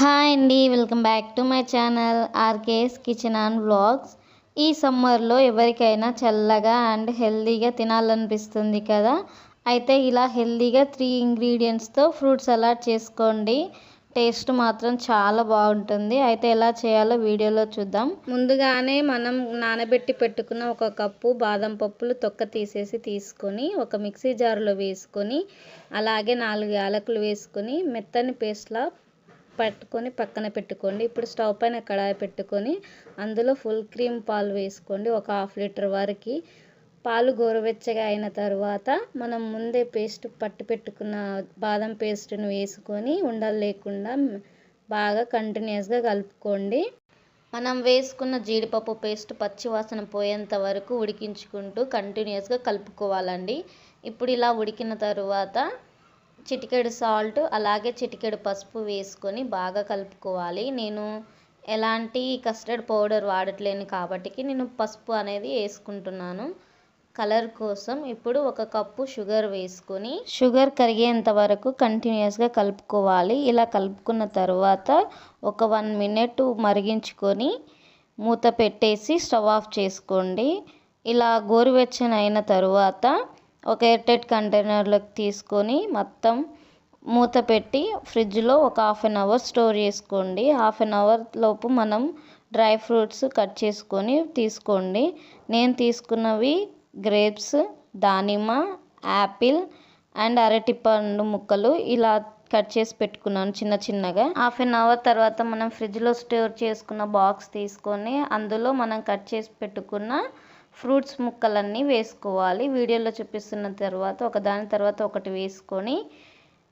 Hi అండి welcome back to my channel RKS kitchen and vlogs. ఈ సమ్మర్లో ఎవరికైనా చల్లగా అండ్ హెల్తీగా తినాలనిపిస్తుంది కదా? అయితే ఇలా హెల్తీగా త్రీ ఇంగ్రీడియంట్స్తో ఫ్రూట్ సలాడ్ చేసుకోండి. టేస్ట్ మాత్రం చాలా బాగుంటుంది. అయితే ఎలా చేయాలో వీడియోలో చూద్దాం. ముందుగానే మనం నానబెట్టి పెట్టుకున్న ఒక కప్పు బాదం పప్పులు తొక్క తీసేసి తీసుకొని ఒక మిక్సీ జార్లో వేసుకొని అలాగే నాలుగు యాలకులు వేసుకొని మెత్తని పేస్ట్లా పట్టుకొని పక్కన పెట్టుకోండి. ఇప్పుడు స్టవ్ పైన కడాయి పెట్టుకొని అందులో ఫుల్ క్రీమ్ పాలు వేసుకోండి. ఒక హాఫ్ లీటర్ వరకు. పాలు గోరువెచ్చగా అయిన తర్వాత మనం ముందే పేస్ట్ పట్టు పెట్టుకున్న బాదం పేస్ట్ను వేసుకొని ఉండలు లేకుండా బాగా కంటిన్యూస్గా కలుపుకోండి. మనం వేసుకున్న జీడిపప్పు పేస్ట్ పచ్చివాసన పోయేంత వరకు ఉడికించుకుంటూ కంటిన్యూస్గా కలుపుకోవాలండి. ఇప్పుడు ఇలా ఉడికిన తరువాత చిటికెడు సాల్ట్ అలాగే చిటికెడు పసుపు వేసుకొని బాగా కలుపుకోవాలి. నేను ఎలాంటి కస్టర్డ్ పౌడర్ వాడట్లేను కాబట్టి నేను పసుపు అనేది వేసుకుంటున్నాను. కలర్ కోసం ఇప్పుడు ఒక కప్పు షుగర్ వేసుకొని షుగర్ కరిగేంత వరకు కంటిన్యూస్గా కలుపుకోవాలి. ఇలా కలుపుకున్న తర్వాత ఒక వన్ మినిట్ మరిగించుకొని మూత పెట్టేసి స్టవ్ ఆఫ్ చేసుకోండి. ఇలా గోరువెచ్చని అయిన తరువాత ఒక ఎయిర్టైట్ కంటైనర్లోకి తీసుకొని మొత్తం మూత పెట్టి ఫ్రిడ్జ్లో ఒక హాఫ్ అన్ అవర్ స్టోర్ చేసుకోండి. హాఫ్ అన్ అవర్ లోపు మనం డ్రై ఫ్రూట్స్ కట్ చేసుకొని తీసుకోండి. నేను తీసుకున్నవి గ్రేప్స్ దానిమ్మ యాపిల్ అండ్ అరటిపండు ముక్కలు ఇలా కట్ చేసి పెట్టుకున్నాను చిన్న చిన్నగా. హాఫ్ అన్ అవర్ తర్వాత మనం ఫ్రిడ్జ్లో స్టోర్ చేసుకున్న బాక్స్ తీసుకొని అందులో మనం కట్ చేసి పెట్టుకున్న ఫ్రూట్స్ ముక్కలన్నీ వేసుకోవాలి. వీడియోలో చూపిస్తున్న తర్వాత ఒకదాని తర్వాత ఒకటి వేసుకొని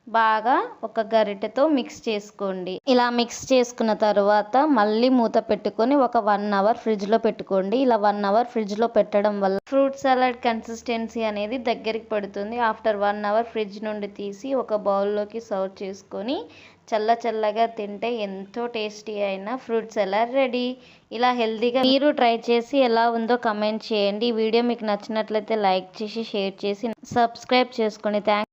బాగా ఒక గరిటెతో మిక్స్ చేసుకోండి. ఇలా మిక్స్ చేసుకున్న తర్వాత మళ్ళీ మూత పెట్టుకొని ఒక వన్ అవర్ ఫ్రిడ్జ్లో పెట్టుకోండి. ఇలా వన్ అవర్ ఫ్రిడ్జ్లో పెట్టడం వల్ల ఫ్రూట్ సలాడ్ కన్సిస్టెన్సీ అనేది దగ్గరికి పడుతుంది. ఆఫ్టర్ వన్ అవర్ ఫ్రిడ్జ్ నుండి తీసి ఒక బౌల్లోకి సర్వ్ చేసుకొని చల్ల చల్లగా తింటే ఎంతో టేస్టీ అయిన ఫ్రూట్ సలాడ్ రెడీ. ఇలా హెల్తీగా మీరు ట్రై చేసి ఎలా ఉందో కమెంట్ చేయండి. ఈ వీడియో మీకు నచ్చినట్లయితే లైక్ చేసి షేర్ చేసి సబ్స్క్రైబ్ చేసుకోండి థ్యాంక్స్